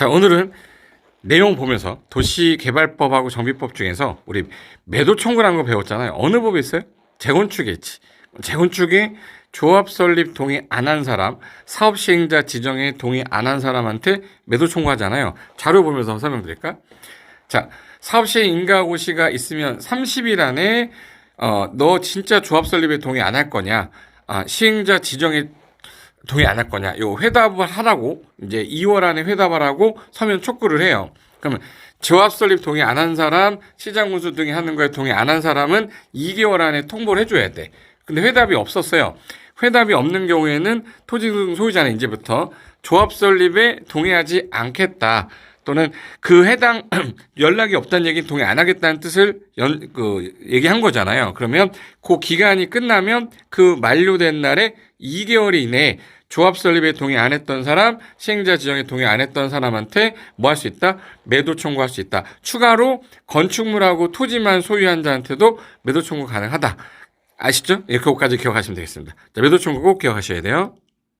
자, 오늘은 내용 보면서 도시개발법하고 정비법 중에서 우리 매도 청구라는 거 배웠잖아요. 어느 법이 있어요? 재건축에 있지. 재건축에 조합 설립 동의 안 한 사람, 사업 시행자 지정에 동의 안 한 사람한테 매도 청구하잖아요. 자료 보면서 설명드릴까? 자, 사업 시행 인가고시가 있으면 30일 안에 어, 너 진짜 조합 설립에 동의 안 할 거냐? 아, 시행자 지정에 동의 안 할 거냐? 요 회답을 하라고 이제 2월 안에 회답을 하고 서면 촉구를 해요. 그러면 조합 설립 동의 안 한 사람, 시장 군수 등이 하는 거에 동의 안 한 사람은 2개월 안에 통보를 해줘야 돼. 근데 회답이 없었어요. 회답이 없는 경우에는 토지등 소유자는 이제부터 조합 설립에 동의하지 않겠다. 또는 그 해당 연락이 없다는 얘기는 동의 안 하겠다는 뜻을 연, 그, 얘기한 거잖아요. 그러면 그 기간이 끝나면 그 만료된 날에 2개월 이내에 조합 설립에 동의 안 했던 사람, 시행자 지정에 동의 안 했던 사람한테 뭐 할 수 있다? 매도 청구할 수 있다. 추가로 건축물하고 토지만 소유한 자한테도 매도 청구 가능하다. 아시죠? 예, 그거까지 기억하시면 되겠습니다. 자, 매도 청구 꼭 기억하셔야 돼요.